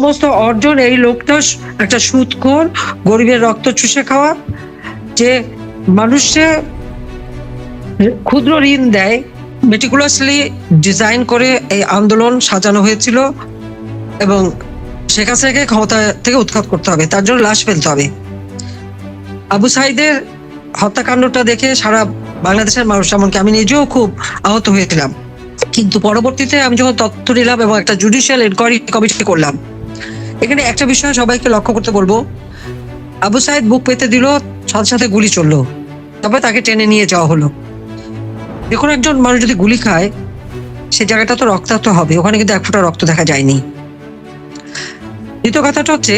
সমস্ত অর্জন এই লোকটা একটা সুদখোর গরিবের রক্ত চুষে খাওয়া, যে মানুষে ক্ষুদ্র ঋণ দেয়। মেটিকুলাসলি ডিজাইন করে এই আন্দোলন সাজানো হয়েছিল এবং শেখ হাসিনাকে ক্ষমতা থেকে উৎখাত করতে হবে, তার জন্য লাশ ফেলতে হবে। আবু সাইদের হত্যাকাণ্ডটা দেখে সারা বাংলাদেশের মানুষ, এমনকি আমি নিজেও খুব আহত হয়েছিলাম। কিন্তু পরবর্তীতে আমি যখন তথ্য নিলাম এবং একটা জুডিশিয়াল এনকোয়ারি কমিটি করলাম এখানে একটা বিষয় সবাইকে লক্ষ্য করতে বলব। আবু সাইদ বুক পেতে দিল, সাথে সাথে গুলি চলল। তারপরে তাকে টেনে নিয়ে যাওয়া হলো। দেখুন, একজন মানুষ যদি গুলি খায়, সে জায়গাটা তো রক্তাক্ত হবে। ওখানে কিন্তু এক ফোঁটা রক্ত দেখা যায়নি। দ্বিতীয় কথাটা হচ্ছে,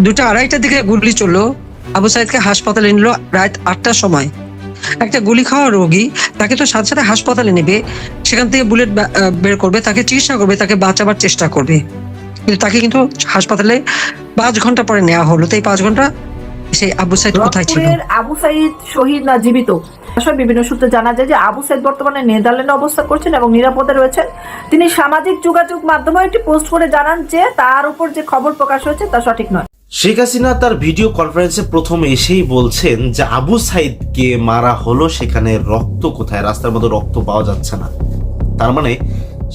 দুটো আড়াইটার দিকে গুলি চলল। আবু সাইদকে হাসপাতালে নিল রাত আটটার সময়। একটা গুলি খাওয়া রোগী, তাকে তো সাথে সাথে হাসপাতালে নেবে। সেখান থেকে বুলেট বের করবে, তাকে চিকিৎসা করবে, তাকে বাঁচাবার চেষ্টা করবে। কিন্তু তাকে কিন্তু হাসপাতালে পাঁচ ঘণ্টা পরে নেওয়া হলো। তো এই পাঁচ ঘণ্টা সেই আবু সাইদ কোথায় ছিল? আবু সাইদ শহীদ না জীবিত? আসলে বিভিন্ন সূত্রে জানা যায় যে আবু সাইদ বর্তমানে নেদারল্যান্ডে অবস্থান করছেন এবং নিরাপদে রয়েছেন। তিনি সামাজিক যোগাযোগ মাধ্যমে একটি পোস্ট করে জানান যে তার উপর যে খবর প্রকাশ হয়েছে তা সঠিক নয়। শেখ হাসিনা তার ভিডিও কনফারেন্সে প্রথম এসেই বলছেন যে আবু সাইদকে মারা হলো সেখানে রক্ত কোথায়? রাস্তার মধ্যে রক্ত পাওয়া যাচ্ছে না। তার মানে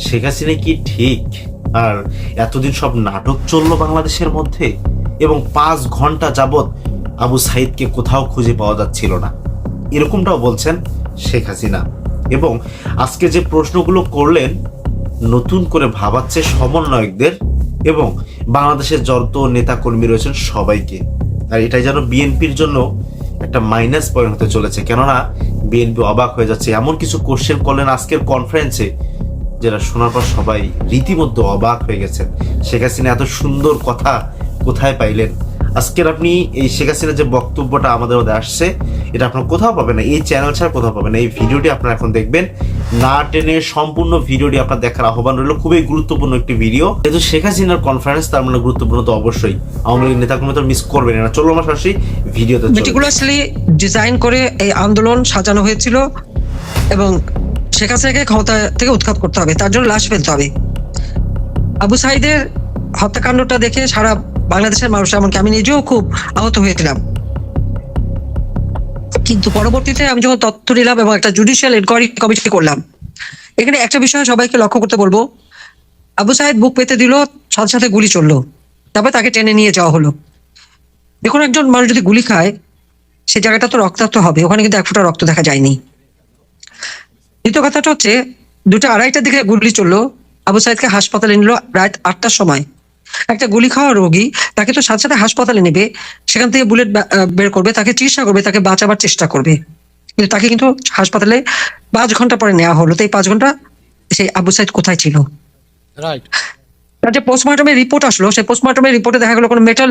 শেখ হাসিনা কি ঠিক? আর এতদিন সব নাটক চলল বাংলাদেশের মধ্যে এবং পাঁচ ঘণ্টা যাবৎ আবু সাইদকে কোথাও খুঁজে পাওয়া যাচ্ছিল না। এরকমটাও বলছেন শেখ হাসিনা। এবং আজকে যে প্রশ্নগুলো করলেন, নতুন করে ভাবাচ্ছে সমন্বয়কদের এবং বাংলাদেশের যত নেতাকর্মী রয়েছেন সবাইকে। আর এটাই যেন বিএনপির জন্য একটা মাইনাস পয়েন্ট হতে চলেছে। কেননা, বিএনপি অবাক হয়ে যাচ্ছে। এমন কিছু কোশ্চেন করলেন আজকের কনফারেন্সে যেটা শোনার পর সবাই রীতিমধ্যে অবাক হয়ে গেছেন। শেখ হাসিনা এত সুন্দর কথা কোথায় পাইলেন? আজকের আপনি এই শেখ হাসিনার যে বক্তব্যটা আমাদের মধ্যে আসছে, এটা আপনার কোথাও পাবেন না। এই চ্যানেল ছাড়া কোথাও পাবেন না। এই ভিডিওটি আপনারা এখন দেখবেন। না টেনে সম্পূর্ণ ভিডিওটি আপনার দেখার আহ্বান রইল। খুবই গুরুত্বপূর্ণ একটি ভিডিও। যেহেতু শেখ হাসিনার কনফারেন্স তার মানে গুরুত্বপূর্ণ তো অবশ্যই। আওয়ামী লীগ নেতাকর্মী তো মিস করবেন না। চলো আমার সরাসরি ভিডিওতে ডিজাইন করে এই আন্দোলন সাজানো হয়েছিল এবং শেখ হাসিনাকে ক্ষমতা থেকে উৎখাত করতে হবে, তার জন্য লাশ ফেলতে হবে। আবু সাইদের হত্যাকাণ্ডটা দেখে সারা বাংলাদেশের মানুষ, এমনকি আমি নিজেও খুব আহত হয়েছিলাম। কিন্তু পরবর্তীতে আমি যখন তথ্য নিলাম এবং একটা জুডিশিয়াল এনকোয়ারি কমিটি করলাম, এখানে একটা বিষয় সবাইকে লক্ষ্য করতে বলব। আবু সাহেদ বুক পেতে দিল, সাথে সাথে গুলি চলল। তারপরে তাকে টেনে নিয়ে যাওয়া হলো। দেখুন, একজন মানুষ যদি গুলি খায়, সে জায়গাটা তো রক্তাক্ত হবে, ওখানে কিন্তু এক ফোঁটা রক্ত দেখা যায়নি। দ্বিতীয় কথাটা হচ্ছে দুটো আড়াইটার দিকে গুলি চলল। আবু সাইদকে হাসপাতালে নিল রাত আটটার সময়। একটা গুলি খাওয়া রোগী তাকে তো সাথে সাথে হাসপাতালে নেবে সেখান থেকে বুলেট বের করবে তাকে চিকিৎসা করবে তাকে বাঁচাবার চেষ্টা করবে। কিন্তু তাকে কিন্তু হাসপাতালে পাঁচ ঘণ্টা পরে নেওয়া হলো। তো এই পাঁচ ঘণ্টা সেই আবু সাইদ কোথায় ছিল? রাইট তার যে পোস্টমর্টমের রিপোর্ট আসলো সেই পোস্টমর্টমের রিপোর্টে দেখা গেলো কোনো মেটাল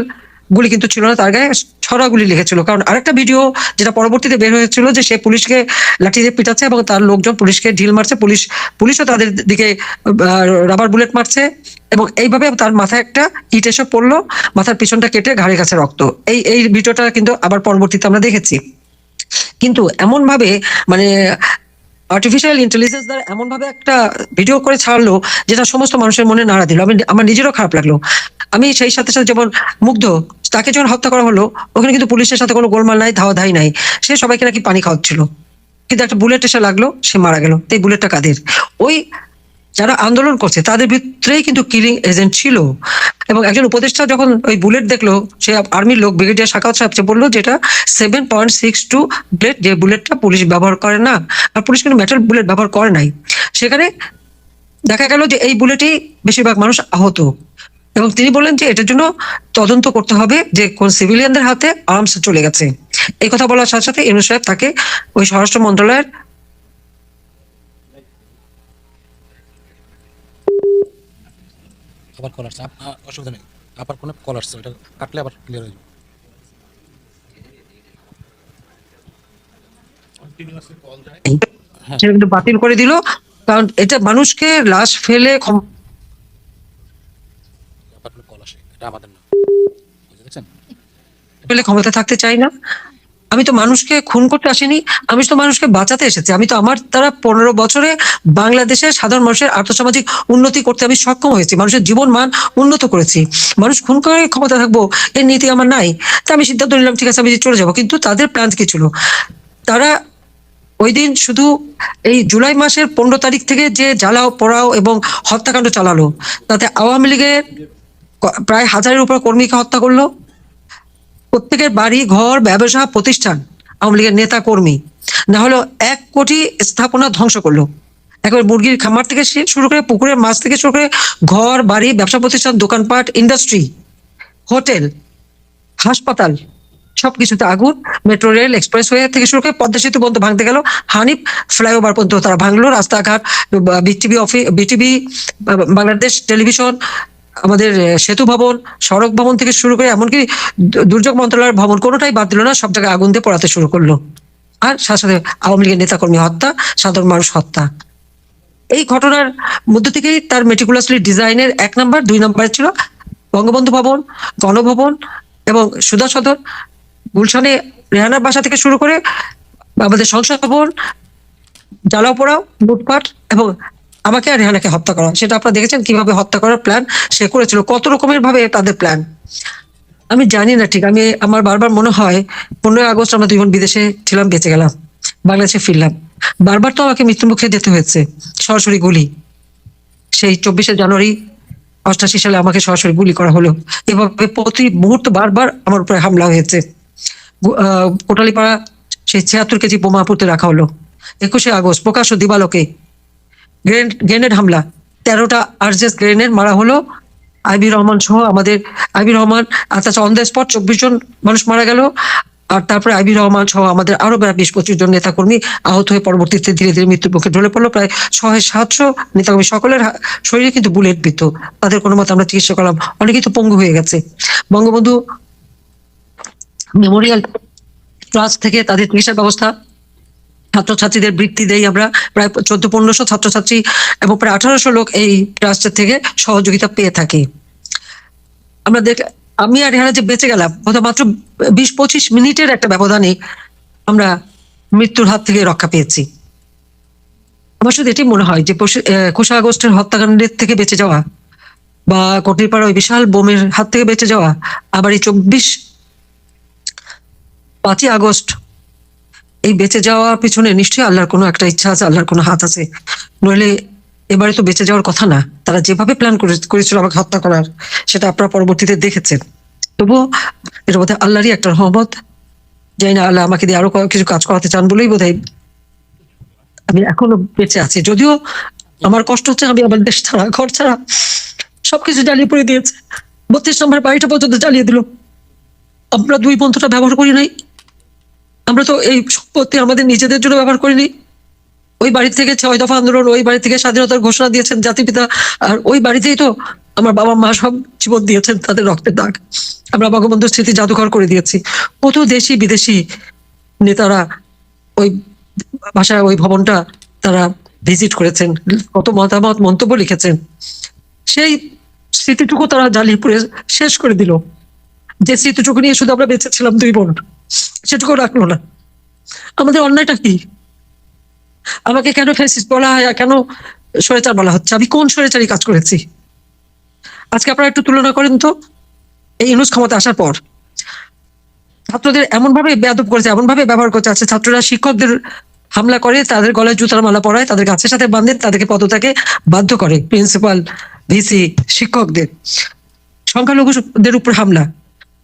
গুলি কিন্তু ছিল না, তার গায়ে ছড়া গুলি লিখেছিল কারণ আরেকটা ভিডিও যেটা পরবর্তীতে বের হয়েছিল যে সে পুলিশকে লাঠি দিয়ে পিটাচ্ছে এবং তার লোকজন পুলিশকে ঢিল মারছে, পুলিশ, পুলিশও তাদের দিকে রাবার বুলেট মারছে এবং এইভাবে তার মাথায় একটা ইট এসে পড়ল, মাথার পিছনটা কেটে ঘাড়ে কাছে রক্ত। এই এই ভিডিওটা কিন্তু আবার পরবর্তীতে আমরা দেখেছি। কিন্তু এমন ভাবে মানে আর্টিফিশিয়াল ইন্টেলিজেন্স দ্বারা এমন ভাবে একটা ভিডিও করে ছাড়লো যেটা সমস্ত মানুষের মনে নাড়া দিল। আমি, আমার নিজেরও খারাপ লাগল। আমি সেই সাথে সাথে যেমন মুগ্ধ তাকে যখন হত্যা করা হলো, ওখানে কিন্তু পুলিশের সাথে কোনো গোলমাল নাই ধাওয়া ধাই নাই। সে সবাইকে নাকি পানি খাওয়াচ্ছিল। কিন্তু একটা বুলেট এসে লাগল, সে মারা গেল। এই বুলেটটা কাদের? ওই যারা আন্দোলন করছে, তাদের ভিতরেই কিন্তু কিলিং এজেন্ট ছিল। এবং একজন উপদেষ্টা যখন ওই বুলেট দেখল, সে আর্মির লোক, ব্রিগেডিয়ার শাখাওয়াত সাহেব সে বলল যেটা seven point six two bullet যে বুলেটটা পুলিশ ব্যবহার করে না, আর পুলিশ কিন্তু মেটাল বুলেট ব্যবহার করে নাই। সেখানে দেখা গেল যে এই বুলেটেই বেশিরভাগ মানুষ আহত। এবং তিনি বললেন যে এটার জন্য তদন্ত করতে হবে যে কোন সিভিলিয়ানদের হাতে আর্মস চলে গেছে। এই কথা বলার সাথে সাথে ইনু সাহেব তাকে ওই স্বরাষ্ট্র মন্ত্রণালয়ের আবার কল আসছে। অসুবিধা নেই। আবার কোনো কল আসছে ওটা কাটলে আবার ক্লিয়ার হয়ে যাবে। হ্যাঁ। বাতিল করে দিল কারণ এটা মানুষকে লাশ ফেলে ক্ষম- আবার কোনো কল আসে ফেলে ক্ষমতা থাকতে চাই না। আমি তো মানুষকে খুন করতে আসিনি, আমি তো মানুষকে বাঁচাতে এসেছি। আমি তো আমার দ্বারা পনেরো বছরে বাংলাদেশের সাধারণ মানুষের আর্থসামাজিক উন্নতি করতে আমি সক্ষম হয়েছি। মানুষের জীবন মান উন্নত করেছি। মানুষ খুন করে ক্ষমতা থাকব, এর নীতি আমার নাই। তা আমি সিদ্ধান্ত নিলাম, ঠিক আছে, আমি চলে যাব। কিন্তু তাদের প্ল্যান কি ছিল? তারা ওই দিন শুধু এই জুলাই মাসের পনেরো তারিখ থেকে যে জ্বালাও, পোড়াও এবং হত্যাকাণ্ড চালালো, তাতে আওয়ামী লীগের প্রায় হাজারের উপর কর্মীকে হত্যা করল। প্রত্যেকের বাড়ি, ঘর, ব্যবসা, প্রতিষ্ঠান, আওয়ামী লীগের নেতা, কর্মী। না হলো এক কোটি স্থাপনা ধ্বংস করল। একবার মুরগির খামার থেকে শুরু করে পুকুরের মাছ থেকে শুরু করে ঘর, বাড়ি, ব্যবসা প্রতিষ্ঠান, দোকানপাট ইন্ডাস্ট্রি হোটেল, হাসপাতাল, সবকিছুতে আগুন, মেট্রো রেল এক্সপ্রেসওয়ে থেকে শুরু করে পদ্মা সেতু পর্যন্ত ভাঙতে গেল। হানিফ ফ্লাইওভার পর্যন্ত তারা ভাঙলো। রাস্তাঘাট BTV office BTV Bangladesh television আমাদের সেতু ভবন, সড়ক ভবন থেকে শুরু করে এমনকি দুর্যোগ মন্ত্রণালয়ের ভবন কোনোটাই বাদ দিল না, সব জায়গায় আগুন দিয়ে পড়াতে শুরু করল। আর সাথে সাথে আওয়ামী লীগের নেতাকর্মী হত্যা, সাধারণ মানুষ হত্যা। এই ঘটনার মধ্যে থেকেই তার মেটিকুলাসলি ডিজাইনের এক নাম্বার, দুই নাম্বার ছিল বঙ্গবন্ধু ভবন, গণভবন এবং সুধা সদর। গুলশানে রেহানার বাসা থেকে শুরু করে আমাদের সংসদ ভবন জ্বালাও লুটপাট এবং আমাকে আর রেহানাকে হত্যা করা। সেটা আপনারা দেখেছেন কীভাবে হত্যা করার প্ল্যান সে করেছিল, কত রকমের ভাবে তাদের প্ল্যান আমি জানি না ঠিক, আমি, আমার বারবার মনে হয় পনেরোই আগস্ট আমরা দুই বোন বিদেশে ছিলাম, বেঁচে গেলাম, বাংলাদেশে ফিরলাম। বারবার তো আমাকে মৃত্যুর মুখে যেতে হয়েছে, সরাসরি গুলি। সেই চব্বিশে জানুয়ারি, অষ্টাশি সালে আমাকে সরাসরি গুলি করা হলো। এভাবে প্রতি মুহূর্ত বারবার আমার উপরে হামলা হয়েছে। কোটালীপাড়া, সেই ছিয়াত্তর কেজি বোমা রাখা হলো। একুশে আগস্ট, প্রকাশ্য দিবালোকে গ্রেনেড হামলা। তেরোটা আরজেস গ্রেনেড মারা হলো। আইবি রহমান সহ আমাদের, আইবি রহমান তাছাড়া অন দ্য স্পট চব্বিশ জন মানুষ মারা গেল। আর তারপরে আইবি রহমান সহ আমাদের আরও প্রায় বিশ পঁচিশ জন নেতাকর্মী আহত হয়ে পরবর্তীতে ধীরে ধীরে মৃত্যুর পক্ষে ঢলে পড়ল। প্রায় ছয় সাতশো নেতাকর্মী, সকলের শরীরে কিন্তু বুলেট বিদ্ধ। তাদের কোনো মতে আমরা চিকিৎসা করলাম অনেকেই তো পঙ্গু হয়ে গেছে। বঙ্গবন্ধু মেমোরিয়াল ট্রাস্ট থেকে তাদের চিকিৎসার ব্যবস্থা ছাত্রছাত্রীদের বৃত্তি দেই আমরা। প্রায় চোদ্দ, পনেরোশো ছাত্রছাত্রী এবং প্রায় আঠারোশো লোক এই ট্রাস্টের থেকে সহযোগিতা পেয়ে থাকে। আমরা দেখ, আমি আর রেহানা যে বেঁচে গেলাম, হয়তো মাত্র বিশ, পঁচিশ মিনিটের একটা ব্যবধানে আমরা মৃত্যুর হাত থেকে রক্ষা পেয়েছি। আমার শুধু এটাই মনে হয় যে একুশে আগস্টের হত্যাকাণ্ডের থেকে বেঁচে যাওয়া বা কটিরপাড়া ওই বিশাল বোমের হাত থেকে বেঁচে যাওয়া, আবার এই চব্বিশ পাঁচই আগস্ট এই বেঁচে যাওয়ার পিছনে নিশ্চয়ই আল্লাহর কোনো একটা ইচ্ছা আছে, আল্লাহর কোনো হাত আছে। নইলে এবারে তো বেঁচে যাওয়ার কথা না, তারা যেভাবে প্ল্যান করেছিল আমাকে হত্যা করার, সেটা আপনারা পরবর্তীতে দেখেছেন। তবুও এটা বোধহয় আল্লাহরই একটা রহমত। জানি না আল্লাহ আমাকে দিয়ে আরও কিছু কাজ করাতে চান বলেই বোধহয় আমি এখনও বেঁচে আছি। যদিও আমার কষ্ট হচ্ছে, আমি আমার দেশ ছাড়া, ঘর ছাড়া সবকিছু জ্বালিয়ে পড়ে দিয়েছে। বত্রিশ নম্বর বাড়িটা পর্যন্ত জ্বালিয়ে দিল। আমরা দুই বন্ধুটা ব্যবহার করি নাই। আমরা তো এই সম্পত্তি আমাদের নিজেদের জন্য ব্যবহার করিনি। ওই বাড়ি থেকে ছয় দফা আন্দোলন, ওই বাড়ি থেকে স্বাধীনতার ঘোষণা দিয়েছেন জাতিপিতা আর ওই বাড়িতেই তো আমার বাবা মা সব জীবন দিয়েছেন তাদের রক্তের দাগ। আমরা বঙ্গবন্ধুর স্মৃতি জাদুঘর করে দিয়েছি। কত দেশি বিদেশি নেতারা ওই ভাষায় ওই ভবনটা তারা ভিজিট করেছেন, কত মতামত, মন্তব্য লিখেছেন। সেই স্মৃতিটুকু তারা জ্বালিয়ে পুড়ে শেষ করে দিল। যে স্মৃতিটুকু নিয়ে শুধু আমরা বেঁচে ছিলাম দুই বোন। সেটুকু রাখল না। আমাদের অন্যায়টা কি? আমাকে কেন ফেসিস বলা হয় কেন স্বৈরাচার বলা হচ্ছে? আমি কোন স্বৈরাচারী কাজ করেছি? আজকে আপনারা একটু তুলনা করেন তো। এই ইউনুস ক্ষমতা আসার পর ছাত্রদের এমন ভাবে বেয়াদব করেছে এমন ভাবে ব্যবহার করছে আছে ছাত্ররা শিক্ষকদের হামলা করে, তাদের গলায় জুতার মালা পরায়, তাদের গাছের সাথে বাঁধে, তাদেরকে পদত্যাগে বাধ্য করে। প্রিন্সিপাল, ভিসি, শিক্ষকদের। সংখ্যালঘুদের উপর হামলা।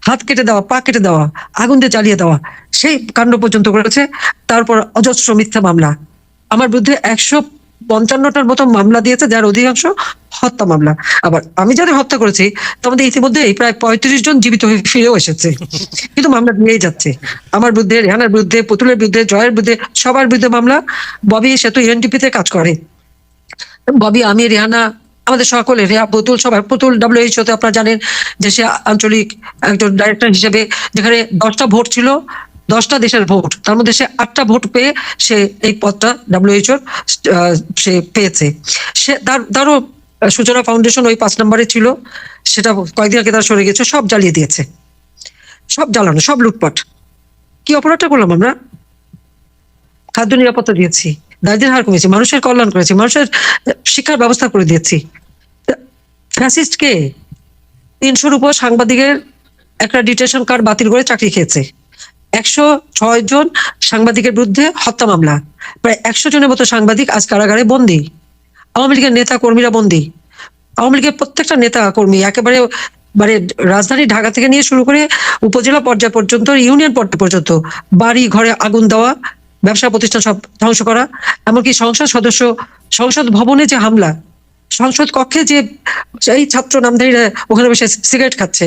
হাত কেটে দেওয়া, পা কেটে দেওয়া, আগুন দিয়ে জ্বালিয়ে দেওয়া, সেই কাণ্ড পর্যন্ত করেছে। তারপর অজস্র মিথ্যা মামলা। আমার বিরুদ্ধে একশো পঞ্চান্নটার মতো মামলা দিয়েছে, যার অধিকাংশ হত্যা মামলা। আবার আমি যাদের হত্যা করেছি তার মধ্যে ইতিমধ্যেই প্রায় পঁয়ত্রিশ জন জীবিত হয়ে ফিরেও এসেছে। কিন্তু মামলা দিয়েই যাচ্ছে। আমার বিরুদ্ধে, রেহানার বিরুদ্ধে, পুতুলের বিরুদ্ধে, জয়ের বিরুদ্ধে, সবার বিরুদ্ধে মামলা। ববি সেতু ইউএনটিপিতে কাজ করে। ববি, আমি, রেহানা আমাদের সকলে রেহা পুতুল সবাই পুতুল ডাব্লিউএইচও তে আপনারা জানেন যে সে আঞ্চলিক একজন ডাইরেক্টর হিসেবে যেখানে দশটা ভোট ছিল, দশটা দেশের ভোট, তার মধ্যে সে আটটা ভোট পেয়ে সে এই পদটা ডাব্লিউএইচওর সে পেয়েছে। সে তার, তারও সূচনা ফাউন্ডেশন ওই পাঁচ নম্বরে ছিল, সেটা কয়েকদিন আগে তারা সরে গেছে, সব জ্বালিয়ে দিয়েছে। সব জ্বালানো, সব লুটপাট। কি অপরাধটা করলাম আমরা? খাদ্য নিরাপত্তা দিয়েছি। দারিদ্রের হার কমেছি, মানুষের কল্যাণ করেছি মানুষের শিক্ষার ব্যবস্থা করে দিয়েছি। ফ্যাসিস্ট কে? তিনশোর উপর সাংবাদিকের একটা ডিটেশন কার্ড বাতিল করে চাকরি খেয়েছে। একশো ছয় জন সাংবাদিকের বিরুদ্ধে হত্যা মামলা। প্রায় একশো জনের মতো সাংবাদিক আজ কারাগারে বন্দী। আওয়ামী লীগের নেতা কর্মীরা বন্দী। আওয়ামী লীগের প্রত্যেকটা নেতা কর্মী একেবারে মানে রাজধানী ঢাকা থেকে নিয়ে শুরু করে উপজেলা পর্যায় পর্যন্ত, ইউনিয়ন পর্যায় পর্যন্ত বাড়ি, ঘরে আগুন দেওয়া ব্যবসা প্রতিষ্ঠান সব ধ্বংস করা, এমনকি সংসদ সদস্য, সংসদ ভবনে যে হামলা, সংসদ কক্ষে যে এই ছাত্র নামধারীরা ওখানে বসে সিগারেট খাচ্ছে।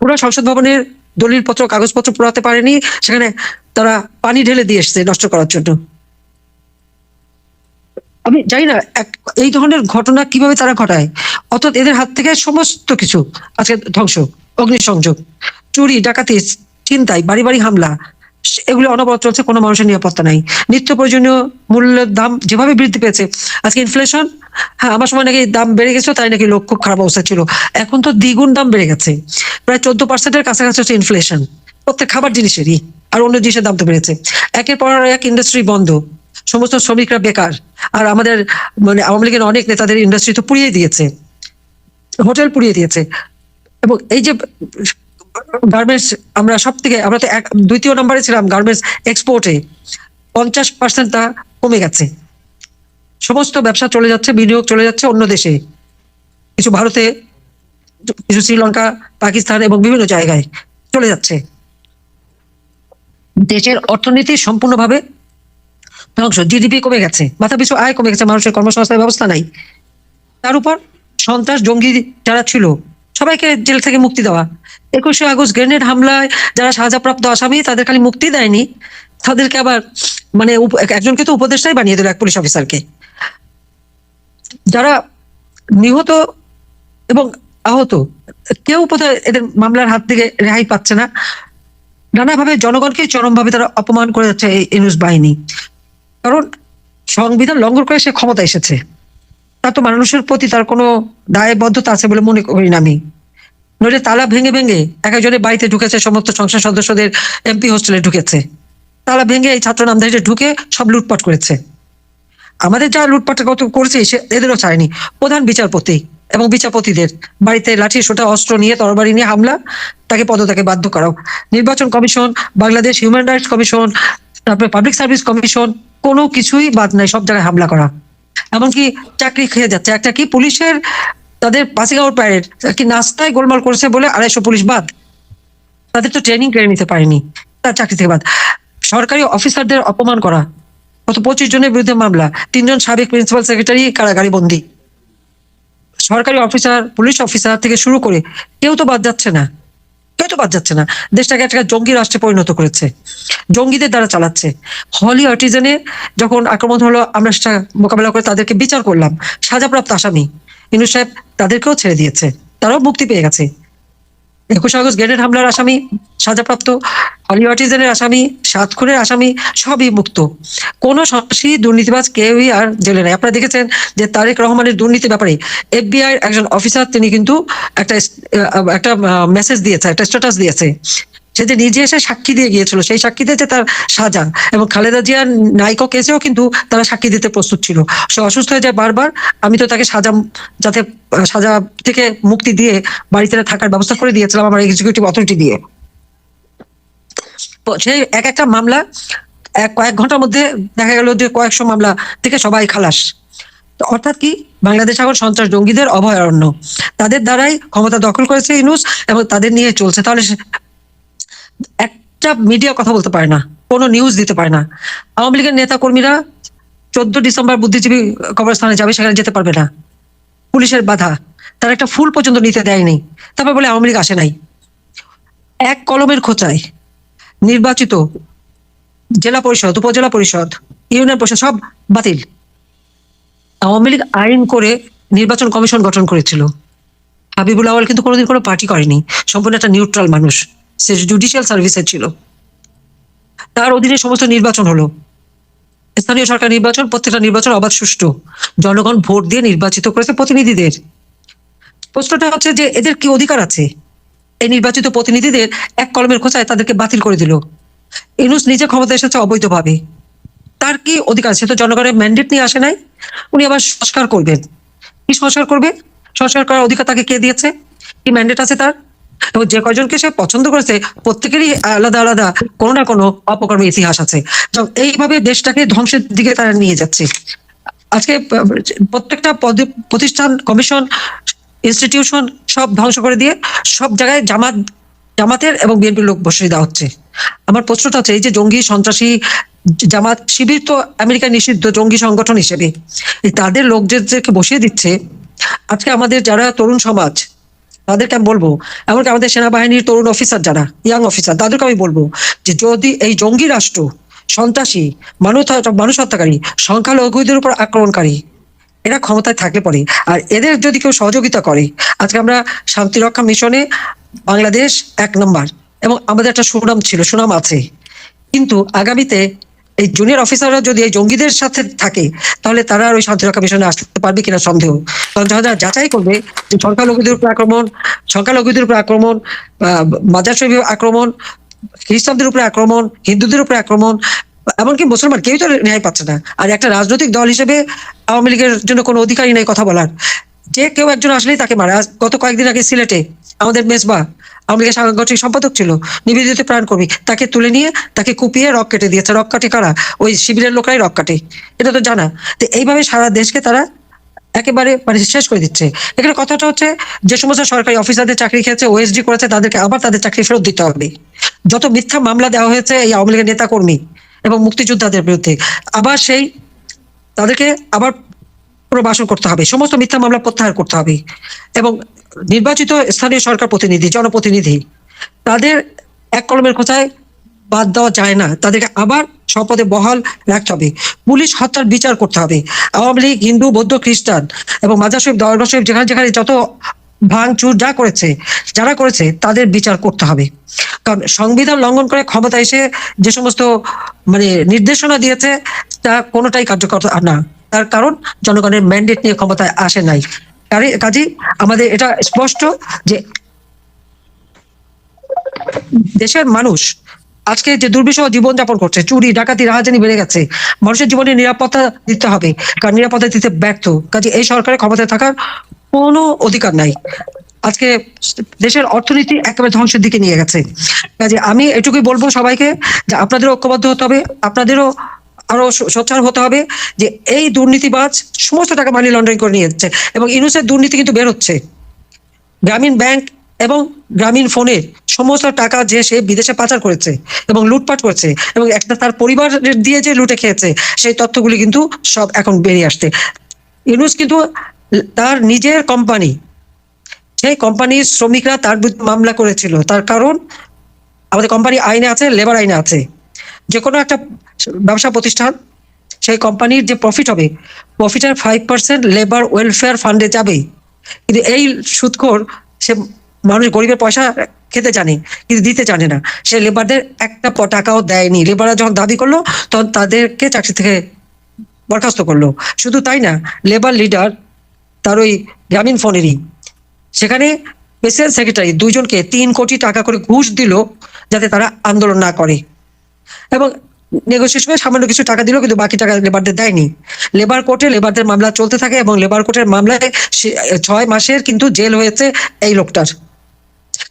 পুরো সংসদ ভবনের দলিল পত্র কাগজপত্র পোড়াতে পারেনি, সেখানে তারা পানি ঢেলে দিয়ে এসছে নষ্ট করার জন্য। আমি জানি না এই ধরনের ঘটনা কীভাবে তারা ঘটায়, অর্থাৎ এদের হাত থেকে সমস্ত কিছু আজকে ধ্বংস, অগ্নিসংযোগ, চুরি, ডাকাতি চিন্তাই বাড়ি বাড়ি হামলা এগুলো অনবরত চলছে, কোনো মানুষের নিরাপত্তা নাই। নিত্য প্রয়োজনীয় মূল্যের দাম যেভাবে বৃদ্ধি পেয়েছে, আজকে ইনফ্লেশন হ্যাঁ আমার সময় নাকি দাম বেড়ে গেছে তাই নাকি লোক খুব খারাপ অবস্থা ছিল। এখন তো দ্বিগুণ দাম বেড়ে গেছে। প্রায় চোদ্দ পার্সেন্টের কাছাকাছি হচ্ছে ইনফ্লেশন প্রত্যেক খাবার জিনিসেরই, আর অন্য জিনিসের দাম তো বেড়েছে। একের পর এক ইন্ডাস্ট্রি বন্ধ। সমস্ত শ্রমিকরা বেকার। আর আমাদের মানে আওয়ামী লীগের অনেক নেতাদের ইন্ডাস্ট্রি তো পুড়িয়ে দিয়েছে। হোটেল পুড়িয়ে দিয়েছে। এবং এই যে গার্মেন্টস আমরা সব থেকে আমরা তো দ্বিতীয় নম্বরে ছিলাম গার্মেন্টস এক্সপোর্টে পঞ্চাশ পার্সেন্ট তা কমে গেছে। সমস্ত ব্যবসা চলে যাচ্ছে, বিনিয়োগ চলে যাচ্ছে অন্য দেশে। কিছু ভারতে, কিছু শ্রীলঙ্কা, পাকিস্তান এবং বিভিন্ন জায়গায় চলে যাচ্ছে। দেশের অর্থনীতি সম্পূর্ণভাবে ধ্বংস জিডিপি কমে গেছে মাথা পিছু আয় কমে গেছে, মানুষের কর্মসংস্থানের ব্যবস্থা নাই। তার উপর সন্ত্রাস জঙ্গি যারা ছিল সবাইকে জেল থেকে মুক্তি দেওয়া। একুশে আগস্ট গ্রেনেড হামলায় যারা সাজাপ্রাপ্ত আসামি, তাদের খালি মুক্তি দেয়নি। তাদেরকে আবার মানে একজনকে তো উপদেষ্টাই বানিয়ে দিল এক পুলিশ অফিসারকে। যারা নিহত এবং আহত, কেউ বোধহয় এদের মামলার হাত থেকে রেহাই পাচ্ছে না। নানাভাবে জনগণকে চরমভাবে তারা অপমান করে যাচ্ছে এই ইনুস বাহিনী। কারণ সংবিধান লঙ্ঘন করে সে ক্ষমতা এসেছে। তার তো মানুষের প্রতি তার কোনো দায়বদ্ধতা আছে বলে মনে করি না আমি। নইলে তালা ভেঙে ভেঙে এক একজনের বাড়িতে ঢুকেছে, সমস্ত সংসদ সদস্যদের এমপি হোস্টেলে ঢুকেছে। তালা ভেঙে এই ছাত্র নামধারীরা ঢুকে সব লুটপাট করেছে। আমাদের যা লুটপাট করেছে সে এদেরও চায়নি প্রধান বিচারপতি এবং বিচারপতিদের বাড়িতে লাঠি, সোটা, অস্ত্র নিয়ে, তরবারি নিয়ে হামলা, তাকে পদত্যাগে বাধ্য করাও। নির্বাচন commission, Bangladesh human rights commission, তারপরে পাবলিক সার্ভিস কমিশন, কোনো কিছুই বাদ নাই, সব জায়গায় হামলা করা। এমনকি চাকরি খেয়ে যাচ্ছে। একটা কি পুলিশের তাদের পাসিগাঁওর প্যারেড কি নাস্তায় গোলমাল করেছে বলে আড়াইশো পুলিশ বাদ। তাদের তো ট্রেনিং কেড়ে নিতে পারেনি, তার চাকরি থেকে বাদ। সরকারি অফিসারদের অপমান করা, কত পঁচিশ জনের বিরুদ্ধে মামলা, তিনজন সাবেক প্রিন্সিপাল সেক্রেটারি কারাগারি বন্দী সরকারি অফিসার পুলিশ অফিসার থেকে শুরু করে কেউ তো বাদ যাচ্ছে না। তো বাদ যাচ্ছে না। দেশটাকে একটা জঙ্গি রাষ্ট্রে পরিণত করেছে। জঙ্গিদের দ্বারা চালাচ্ছে। হলি অটিজেনে যখন আক্রমণ হলো, আমরা সেটা মোকাবেলা করে তাদেরকে বিচার করলাম। সাজাপ্রাপ্ত আসামি ইনু সাহেব তাদেরকেও ছেড়ে দিয়েছে। তারাও মুক্তি পেয়ে গেছে। একুশ আগস্ট গ্রেনেড হামলার আসামি সাজাপ্রাপ্ত হলি আসামি সাত খুনের আসামি সবই মুক্ত। কোন সন্ত্রাসী দুর্নীতিবাজ কেউই আর জেলে নাই। আপনারা দেখেছেন যে তারেক রহমানের দুর্নীতি ব্যাপারে এফবিআই একজন অফিসার তিনি কিন্তু একটা একটা মেসেজ দিয়েছে, একটা স্ট্যাটাস দিয়েছে। সে যে নিজে এসে সাক্ষী দিয়ে গিয়েছিল, সেই সাক্ষী দিয়েছে তার সাজা এবং খালেদা জিয়ার নাইকো কেসেও কিন্তু তারা সাক্ষী দিতে প্রস্তুত ছিল। সে অসুস্থ হয়ে যায় বারবার। আমি তো তাকে সাজা, যাতে সাজা থেকে মুক্তি দিয়ে বাড়িতে থাকার ব্যবস্থা করে দিয়েছিলাম আমার এক্সিকিউটিভ অথরিটি দিয়ে। সেই এক একটা মামলা, এক, কয়েক ঘণ্টার মধ্যে দেখা গেল যে কয়েকশো মামলা থেকে সবাই খালাস। অর্থাৎ কি? বাংলাদেশ এখন সন্ত্রাস জঙ্গিদের অভয়ারণ্য। তাদের দ্বারাই ক্ষমতা দখল করেছে ইনুস এবং তাদের নিয়ে চলছে। তাহলে একটা মিডিয়া কথা বলতে পারে না, কোনো নিউজ দিতে পারে না। আওয়ামী লীগের নেতা কর্মীরা চোদ্দ ডিসেম্বর বুদ্ধিজীবী কবরস্থানে যাবে, সেখানে যেতে পারবে না। পুলিশের বাধা। তারা একটা ফুল পর্যন্ত নিতে দেয়নি। তারপর বলে আওয়ামী লীগ আসে নাই। এক কলমের খোঁচায় নির্বাচিত জেলা পরিষদ, উপজেলা পরিষদ, ইউনিয়ন পরিষদ সব বাতিল। আওয়ামী লীগ আইন করে নির্বাচন কমিশন গঠন করেছিল। হাবিবুল আওয়াল কিন্তু কোনোদিন কোনো পার্টি করেনি। সম্পূর্ণ একটা নিউট্রাল মানুষ। সে জুডিশিয়াল সার্ভিসের ছিল। তার অধীনে সমস্ত নির্বাচন হলো। স্থানীয় সরকার নির্বাচন, প্রত্যেকটা নির্বাচন অবাধ সুষ্ঠু। জনগণ ভোট দিয়ে নির্বাচিত করেছে প্রতিনিধিদের। প্রশ্নটা হচ্ছে যে এদের কি অধিকার আছে? এই নির্বাচিত প্রতিনিধিদের এক কলমের খোঁচায় তাদেরকে বাতিল করে দিল। ইনুস নিজে ক্ষমতা এসেছে অবৈধভাবে। তার কি অধিকার? সে তো জনগণের ম্যান্ডেট নিয়ে আসে নাই। উনি আবার সংস্কার করবেন। কি সংস্কার করবে? সংস্কার করার অধিকার তাকে কে দিয়েছে? কি ম্যান্ডেট আছে তার? এবং যে কয়জনকে সে পছন্দ করেছে, প্রত্যেকেরই আলাদা আলাদা কোনো না কোনো অপকর্মের ইতিহাস আছে। এইভাবে দেশটাকে ধ্বংসের দিকে তারা নিয়ে যাচ্ছে। আজকে প্রত্যেকটা প্রতিষ্ঠান, কমিশন ইনস্টিটিউশন সব ধ্বংস করে দিয়ে সব জায়গায় জামাত, জামাতের এবং বিএনপির লোক বসিয়ে দেওয়া হচ্ছে। আমার প্রশ্নটা হচ্ছে, এই যে জঙ্গি, সন্ত্রাসী, জামাত, শিবির তো আমেরিকায় নিষিদ্ধ জঙ্গি সংগঠন হিসেবে। তাদের লোকদেরকে বসিয়ে দিচ্ছে। আজকে আমাদের যারা তরুণ সমাজ, তাদেরকে আমি বলব, এমনকি আমাদের সেনাবাহিনীর তরুণ অফিসার যারা ইয়াং অফিসার তাদেরকে আমি বলব যে যদি এই জঙ্গি রাষ্ট্র সন্ত্রাসী, মানুষ মানুষ হত্যাকারী, সংখ্যালঘুদের উপর আক্রমণকারী এরা ক্ষমতায় থাকলে পরে আর এদের যদি কেউ সহযোগিতা করে, আজকে আমরা শান্তিরক্ষা মিশনে বাংলাদেশ এক নম্বর এবং আমাদের একটা সুনাম ছিল, সুনাম আছে। কিন্তু আগামীতে এই জুনিয়র অফিসাররা যদি এই জঙ্গিদের সাথে থাকে, তাহলে তারা আর ওই শান্তিরক্ষা মিশনে আসতে পারবে কিনা সন্দেহ। কারণ যারা যাচাই করবে যে সংখ্যালঘুদের উপর আক্রমণ, সংখ্যালঘুদের উপর আক্রমণ মাজার শরীফের আক্রমণ, খ্রিস্টানদের উপরে আক্রমণ, হিন্দুদের উপরে আক্রমণ এমনকি মুসলমান কেউই তো ন্যায় পাচ্ছে না। আর একটা রাজনৈতিক দল হিসেবে আওয়ামী লীগের জন্য কোনো অধিকারই নেই কথা বলার। যে কেউ একজন আসলেই তাকে মারা। গত কয়েকদিন আগে সিলেটে আমাদের মেজবা আওয়ামী লীগের সাংগঠনিক সম্পাদক ছিল নিবেদিত প্রাণ কর্মী। তাকে তুলে নিয়ে তাকে কুপিয়ে রক কেটে দিয়েছে। রক কাটে কারা? ওই শিবিরের লোকরাই রক কাটে। এটা তো জানা। তো এইভাবে সারা দেশকে তারা একেবারে মানে শেষ করে দিচ্ছে। এখানে কথাটা হচ্ছে, যে সমস্ত সরকারি অফিসারদের চাকরি খেয়েছে ওএসডি করেছে, তাদেরকে আবার তাদের চাকরি ফেরত দিতে হবে। যত মিথ্যা মামলা দেওয়া হয়েছে এই আওয়ামী লীগের নেতা কর্মী এবং মুক্তিযোদ্ধাদের বিরুদ্ধে। আবার সেই তাদেরকে আবার প্রবাসন করতে হবে। সমস্ত মিথ্যা মামলা প্রত্যাহার করতে হবে। এবং নির্বাচিত স্থানীয় সরকার প্রতিনিধি, জনপ্রতিনিধি, তাদের এক কলমের খোঁচায় বাদ দেওয়া যায় না। তাদেরকে আবার শপথে বহাল রাখতে হবে। পুলিশ হত্যার বিচার করতে হবে। আওয়ামী লীগ, হিন্দু, বৌদ্ধ, খ্রিস্টান এবং মাজার শরীফ দরগা শরীফ যেখানে যেখানে যত ভাঙচুর যা করেছে, যারা করেছে, তাদের বিচার করতে হবে। কারণ সংবিধান লঙ্ঘন করে ক্ষমতা এসে যে সমস্ত মানে নির্দেশনা দিয়েছে, তা কোনোটাই কার্যকর না। তার কারণ জনগণের ম্যান্ডেট নিয়ে ক্ষমতায় আসে নাই। কাজেই আমাদের এটা স্পষ্ট যে দেশের মানুষ আজকে যে দুর্বিষহ জীবনযাপন করছে, চুরি, ডাকাতি, রাহাজানি বেড়ে গেছে, মানুষের জীবনে নিরাপত্তা দিতে হবে। কারণ নিরাপত্তা দিতে ব্যর্থ। কাজে এই সরকারের ক্ষমতায় থাকার কোনো অধিকার নাই। আজকে দেশের অর্থনীতি একেবারে ধ্বংসের দিকে নিয়ে গেছে। কাজে আমি এটুকুই বলব সবাইকে যে আপনাদেরও ঐক্যবদ্ধ হতে হবে, আপনাদেরও আরও সোচ্চার হতে হবে যে এই দুর্নীতিবাজ সমস্ত টাকা মানি লন্ডারিং করে নিয়ে যাচ্ছে এবং ইনুসের দুর্নীতি কিন্তু বের হচ্ছে। গ্রামীণ ব্যাংক এবং গ্রামীণ ফোনের সমস্ত টাকা যে সে বিদেশে পাচার করেছে এবং লুটপাট করেছে এবং একটা তার পরিবার দিয়ে যে লুটে খেয়েছে, সেই তথ্যগুলি কিন্তু সব এখন বেরিয়ে আসছে। ইউনুস কিন্তু তার নিজের কোম্পানি সেই কোম্পানির শ্রমিকরা তার বিরুদ্ধে মামলা করেছিল। তার কারণ, আমাদের কোম্পানি আইনে আছে লেবার আইনে আছে। যে কোনো একটা ব্যবসা প্রতিষ্ঠান, সেই কোম্পানির যে প্রফিট হবে প্রফিটের ফাইভ পার্সেন্ট লেবার ওয়েলফেয়ার ফান্ডে যাবে কিন্তু এই সুদখোর, সে মানুষ গরিবের পয়সা খেতে জানে, কিন্তু দিতে জানে না। সে লেবারদের একটা টাকাও দেয়নি। লেবাররা যখন দাবি করল, তখন তাদেরকে চাকরি থেকে বরখাস্ত করল। শুধু তাই না লেবার লিডার তার ওই গ্রামীণ ফোনেরই। সেখানে প্রেসিডেন্ট সেক্রেটারি দুইজনকে তিন কোটি টাকা করে ঘুষ দিল যাতে তারা আন্দোলন না করে। এবং নেগোসিয়েশনে সামান্য কিছু টাকা দিল, কিন্তু বাকি টাকা লেবারদের দেয়নি। লেবার কোর্টে লেবারদের মামলা চলতে থাকে এবং লেবার কোর্টের মামলায় ছয় মাসের কিন্তু জেল হয়েছে এই লোকটার।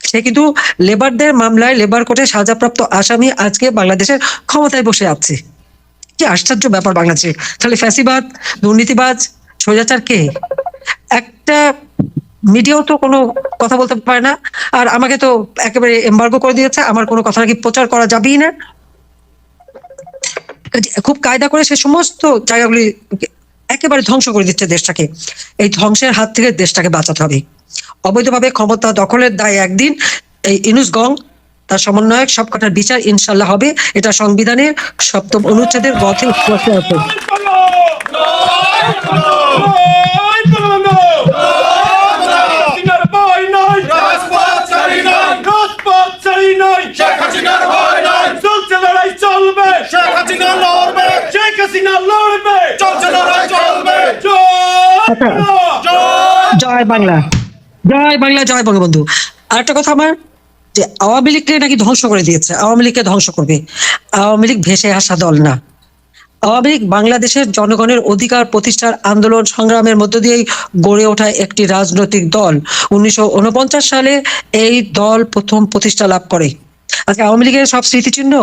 সে কিন্তু লেবারদের মামলায় লেবার কোর্টে সাজাপ্রাপ্ত আসামি আজকে বাংলাদেশের ক্ষমতায় বসে আছে। কি আশ্চর্য ব্যাপার বাংলাদেশে। তাহলে ফ্যাসিবাদ, দুর্নীতিবাজ, স্বৈরাচার কে? একটা মিডিয়াও তো কোনো কথা বলতে পারে না। আর আমাকে তো একেবারে এম্বার্গো করে দিয়েছে। আমার কোনো কথা নাকি প্রচার করা যাবেই না। খুব কায়দা করে সে সমস্ত জায়গাগুলি একেবারে ধ্বংস করে দিচ্ছে দেশটাকে। এই ধ্বংসের হাত থেকে দেশটাকে বাঁচাতে হবে। অবৈধভাবে ক্ষমতা দখলের দায় একদিন এই ইনুস গং, তার সমন্বয়ক, সবকটার বিচার ইনশাল্লাহ হবে। এটা সংবিধানের সপ্তম অনুচ্ছেদের উপস্থিত আছে। জয় বাংলা। জয় বাংলা, জয় বঙ্গবন্ধু। আর একটা কথা আমার, যে আওয়ামী লীগকে নাকি ধ্বংস করে দিয়েছে, আওয়ামী লীগকে ধ্বংস করবে। আওয়ামী লীগ ভেসে আসা দল না। আওয়ামী লীগ বাংলাদেশের জনগণের অধিকার প্রতিষ্ঠার আন্দোলন সংগ্রামের মধ্য দিয়েই গড়ে ওঠা একটি রাজনৈতিক দল। উনিশশো উনপঞ্চাশ সালে এই দল প্রথম প্রতিষ্ঠা লাভ করে। আজকে আওয়ামী লীগের সব স্মৃতিচিহ্ন,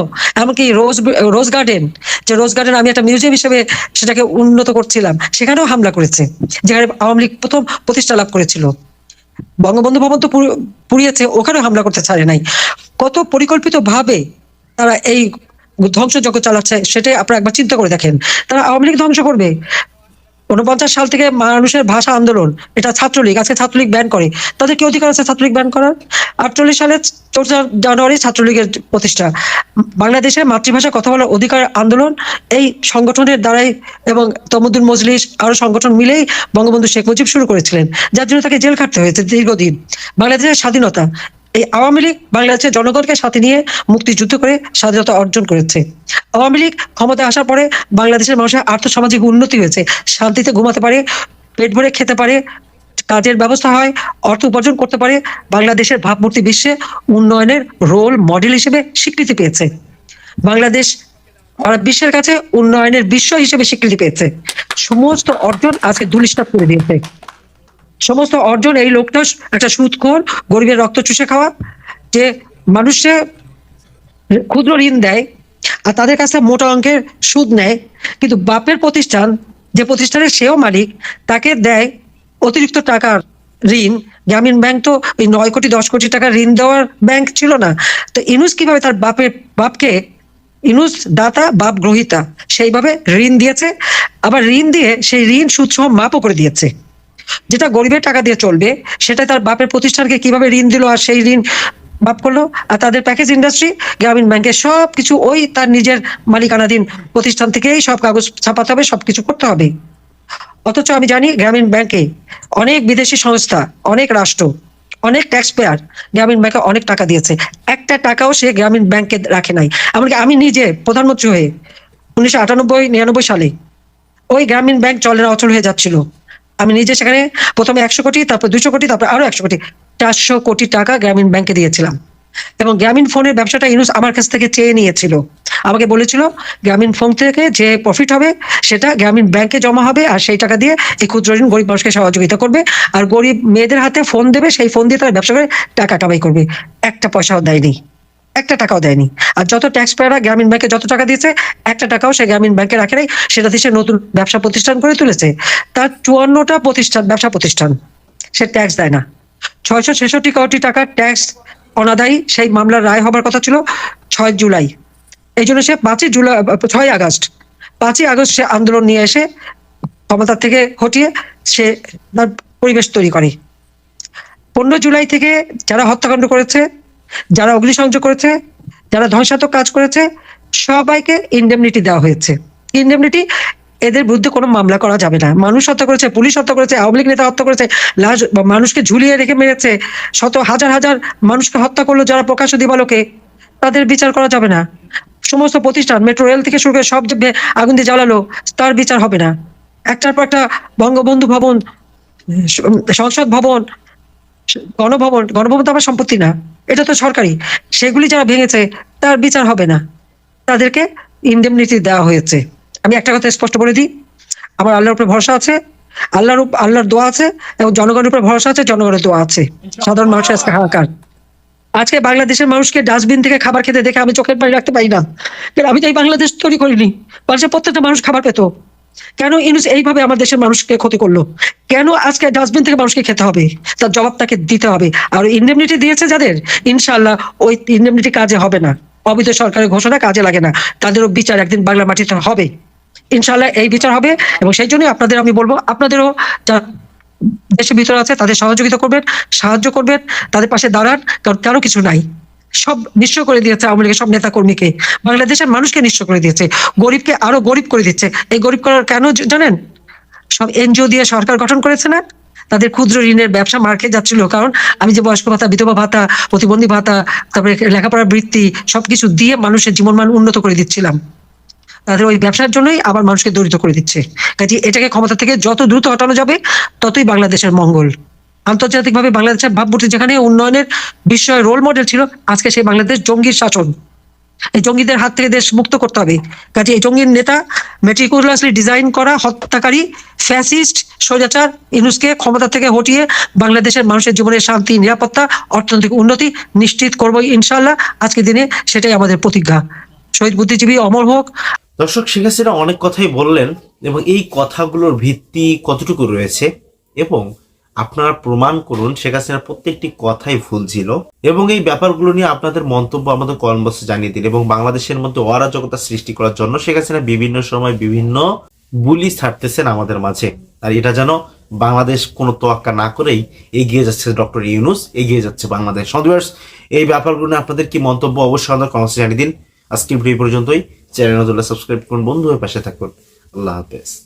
এমনকি রোজ রোজ গার্ডেন, যে রোজ গার্ডেন আমি একটা মিউজিয়াম হিসেবে সেটাকে উন্নত করছিলাম, সেখানেও হামলা করেছে, যেখানে আওয়ামী লীগ প্রথম প্রতিষ্ঠা লাভ করেছিল। বঙ্গবন্ধু ভবন তো পুড়- পুড়িয়েছে, ওখানেও হামলা করতে ছাড়ে নাই। কত পরিকল্পিত ভাবে তারা এই ধ্বংস ধ্বংসযজ্ঞ চালাচ্ছে সেটাই আপনারা একবার চিন্তা করে দেখেন। তারা আওয়ামী লীগ ধ্বংস করবে। উনপঞ্চাশ সাল থেকে মানুষের ভাষা আন্দোলন, এটা ছাত্রলীগ, আজকে ছাত্রলীগ ব্যান করে। তাদের কি অধিকার আছে ছাত্রলীগ ব্যান করার? আটচল্লিশ সালে চৌঠা জানুয়ারি ছাত্রলীগের প্রতিষ্ঠা। বাংলাদেশে মাতৃভাষায় কথা বলার অধিকার আন্দোলন, এই সংগঠনের দ্বারাই এবং তমুদ্দুল মজলিস আরও সংগঠন মিলেই বঙ্গবন্ধু শেখ মুজিব শুরু করেছিলেন। যার জন্য তাকে জেল খাটতে হয়েছে দীর্ঘদিন। বাংলাদেশের স্বাধীনতা এই আওয়ামী লীগ বাংলাদেশের জনগণকে সাথে নিয়ে মুক্তিযুদ্ধ করে স্বাধীনতা অর্জন করেছে। আওয়ামী লীগ ক্ষমতায় আসার পরে বাংলাদেশের মানুষের আর্থসামাজিক উন্নতি হয়েছে। শান্তিতে ঘুমাতে পারে, পেট ভরে খেতে পারে, কাজের ব্যবস্থা হয়, অর্থ উপার্জন করতে পারে, বাংলাদেশের ভাবমূর্তি বিশ্বে উন্নয়নের রোল মডেল হিসেবে স্বীকৃতি পেয়েছে। বাংলাদেশ বিশ্বের কাছে উন্নয়নের বিশ্ব হিসেবে স্বীকৃতি পেয়েছে। সমস্ত অর্জন আজকে দুলিষ্টাপ করে দিয়েছে। সমস্ত অর্জন এই লোকটা একটা সুদখোর গরিবের রক্ত চুষে খাওয়া, যে মানুষে ক্ষুদ্র ঋণ দেয় আর তাদের কাছে মোটা অঙ্কের সুদ নেয়। কিন্তু বাপের প্রতিষ্ঠান, যে প্রতিষ্ঠানের সেও মালিক, তাকে দেয় অতিরিক্ত টাকার ঋণ। গ্রামীণ ব্যাংক তো ওই নয় কোটি, দশ কোটি টাকার ঋণ দেওয়ার ব্যাংক ছিল না। তো ইনুস কীভাবে তার বাপের, বাপকে ইনুস দাতা, বাপ গ্রহিতা, সেইভাবে ঋণ দিয়েছে। আবার ঋণ দিয়ে সেই ঋণ সুদ সহ মাপও করে দিয়েছে। যেটা গরিবের টাকা দিয়ে চলবে, সেটা তার বাপের প্রতিষ্ঠানকে কীভাবে ঋণ দিল আর সেই ঋণ মাপ করল, আর তাদের প্যাকেজ ইন্ডাস্ট্রি গ্রামীণ ব্যাংকের সব কিছু ওই তার নিজের মালিকানাধীন প্রতিষ্ঠান থেকেই সব কাগজ ছাপাতে হবে সব কিছু করতে হবে। অথচ আমি জানি গ্রামীণ ব্যাংকে অনেক বিদেশি সংস্থা, অনেক রাষ্ট্র, অনেক ট্যাক্স পেয়ার গ্রামীণ ব্যাংকে অনেক টাকা দিয়েছে। একটা টাকাও সে গ্রামীণ ব্যাংকে রাখে নাই। এমনকি আমি নিজে প্রধানমন্ত্রী হয়ে উনিশশো আটানব্বই, নিরানব্বই সালে ওই গ্রামীণ ব্যাংক চলেরা অচল হয়ে যাচ্ছিল। আমি নিজে সেখানে প্রথমে একশো কোটি, তারপর দুশো কোটি, তারপর আরও একশো কোটি, চারশো কোটি টাকা গ্রামীণ ব্যাংকে দিয়েছিলাম। এবং গ্রামীণ ফোনের ব্যবসাটা ইউনুস আমার কাছ থেকে চেয়ে নিয়েছিল। আমাকে বলেছিল, গ্রামীণ ফোন থেকে যে প্রফিট হবে, সেটা গ্রামীণ ব্যাংকে জমা হবে আর সেই টাকা দিয়ে এই ক্ষুদ্র ঋণ গরিব মানুষকে সহযোগিতা করবে। আর গরিব মেয়েদের হাতে ফোন দেবে, সেই ফোন দিয়ে তারা ব্যবসা করে টাকা কামাই করবে। একটা পয়সাও দেয়নি। একটা টাকাও দেয়নি। আর যত ট্যাক্স পেয়াররা গ্রামীণ ব্যাংকে যত টাকা দিয়েছে, একটা টাকাও সে গ্রামীণ ব্যাংকে রাখে নাই। সেটা দিয়ে সে নতুন ব্যবসা প্রতিষ্ঠান করে তুলেছে। তার চুয়ান্নটা প্রতিষ্ঠান, ব্যবসা প্রতিষ্ঠান, সে ট্যাক্স দেয় না। ছয়শো ছেষট্টি কোটি টাকা ট্যাক্স অনাদায়ী, সেই মামলার রায় হবার কথা ছিল ছয় জুলাই। এই জন্য সে পাঁচই জুলাই ছয় আগস্ট, পাঁচই আগস্ট সে আন্দোলন নিয়ে এসে ক্ষমতার থেকে হটিয়ে সে তার পরিবেশ তৈরি করে। পনেরো জুলাই থেকে যারা হত্যাকাণ্ড করেছে যারা অগ্নিসংযোগ করেছে, যারা ধ্বংসাত্মক কাজ করেছে, সবাইকে ইন্ডেমনিটি দেওয়া হয়েছে। ইন্ডেমনিটি এদের বিরুদ্ধে কোনো মামলা করা যাবে না। মানুষ হত্যা করেছে, পুলিশ হত্যা করেছে, আওয়ামী লীগ নেতা হত্যা করেছে, লাশ, মানুষকে ঝুলিয়ে রেখে মেরেছে, শত হাজার হাজার মানুষকে হত্যা করল যারা প্রকাশ্য দিবালোকে। তাদের বিচার করা যাবে না। সমস্ত প্রতিষ্ঠান, মেট্রো, রেল থেকে শুরু করে সব আগুন দিয়ে জ্বালালো, তার বিচার হবে না। একটার পর একটা বঙ্গবন্ধু ভবন, সংসদ ভবন গণভবন গণভবন তো আমার সম্পত্তি না, এটা তো সরকারি। সেগুলি যারা ভেঙেছে, তার বিচার হবে না। তাদেরকে ইন্ডেমনিটি দেওয়া হয়েছে। আমি একটা কথা স্পষ্ট বলে দিই, আমার আল্লাহর উপরে ভরসা আছে, আল্লাহর আল্লাহর দোয়া আছে এবং জনগণের উপরে ভরসা আছে, জনগণের দোয়া আছে। সাধারণ মানুষের আজকে হাহাকার। আজকে বাংলাদেশের মানুষকে ডাস্টবিন থেকে খাবার খেতে দেখে আমি চোখের পানি রাখতে পারি না। আমি তো এই বাংলাদেশ তৈরি করিনি। বাংলাদেশের প্রত্যেকটা মানুষ খাবার পেত। কেন ইনুস এইভাবে আমার দেশের মানুষকে ক্ষতি করল? কেন আজকে ডাস্টবিন থেকে মানুষকে খেতে হবে? তার জবাব তাকে দিতে হবে। আর ইন্ডেমনিটি দিয়েছে যাদের? ইনশাল্লাহ ওই ইন্ডেমনিটি কাজে হবে না। অবৈধ সরকারের ঘোষণা কাজে লাগে না। তাদেরও বিচার একদিন বাংলা মাটিতে হবে। ইনশাল্লাহ এই বিচার হবে এবং সেই জন্যই আপনাদের আমি বলব, আপনাদেরও দেশের ভিতরে আছে তাদের সহযোগিতা করবেন, সাহায্য করবেন, তাদের পাশে দাঁড়ান, কারণ কারও কিছু নাই। সব নিঃস্ব করে দিয়েছে আওয়ামী লীগের সব নেতা কর্মীকে বাংলাদেশের মানুষকে নিঃস্ব করে দিয়েছে। গরিবকে আরও গরিব করে দিচ্ছে। এই গরিব করার কেন জানেন? সব এনজিও দিয়ে সরকার গঠন করেছে না? তাদের ক্ষুদ্র ঋণের ব্যবসা মার্কে যাচ্ছিল। কারণ আমি যে বয়স্ক ভাতা, বিধবা ভাতা, প্রতিবন্ধী ভাতা, তারপরে লেখাপড়ার বৃত্তি, সবকিছু দিয়ে মানুষের জীবনমান উন্নত করে দিচ্ছিলাম। তাদের ওই ব্যবসার জন্যই আবার মানুষকে দরিদ্র করে দিচ্ছে। কাজে এটাকে ক্ষমতা থেকে যত দ্রুত হটানো যাবে, ততই বাংলাদেশের মঙ্গল। আন্তর্জাতিকভাবে বাংলাদেশের ভাবমূর্তি যেখানে উন্নয়নের বিষয়ে রোল মডেল ছিল, আজকে সেই বাংলাদেশ জঙ্গির শাসন। এই জঙ্গিদের হাত থেকে দেশ মুক্ত করতে হবে। কাজে এই জঙ্গির নেতা মেট্রিকুলাসলি ডিজাইন করা হত্যাকারী ফ্যাসিস্ট স্বৈরাচার ইনুসকে ক্ষমতা থেকে হটিয়ে বাংলাদেশের মানুষের জীবনের শান্তি, নিরাপত্তা, অর্থনৈতিক উন্নতি নিশ্চিত করব ইনশাল্লাহ আজকের দিনে সেটাই আমাদের প্রতিজ্ঞা। শহীদ বুদ্ধিজীবী অমর হোক। দর্শক, শেখ হাসিনা অনেক কথাই বললেন এবং এই কথাগুলোর ভিত্তি কতটুকু রয়েছে এবং আপনারা প্রমাণ করুন শেখ হাসিনার প্রত্যেকটি কথাই ভুল ছিল এবং এই ব্যাপারগুলো নিয়ে আপনাদের মন্তব্য আমাদের কমেন্ট জানিয়ে দিন এবং বাংলাদেশের মধ্যে অরাজকতা সৃষ্টি করার জন্য শেখ হাসিনা বিভিন্ন সময় বিভিন্ন বুলি ছাড়তেছেন আমাদের মাঝে। আর এটা যেন বাংলাদেশ কোনো তোয়াক্কা না করেই এগিয়ে যাচ্ছে ডক্টর ইউনুস, এগিয়ে যাচ্ছে বাংলাদেশ। সন্দেশ এই ব্যাপারগুলো নিয়ে আপনাদের কি মন্তব্য অবশ্যই আমাদের কমেন্টসে জানিয়ে দিন। আজকের ভিডিও পর্যন্তই। চ্যানেল সাবস্ক্রাইব করুন, বন্ধু হয়ে পাশে থাকুন। আল্লাহ হাফেজ।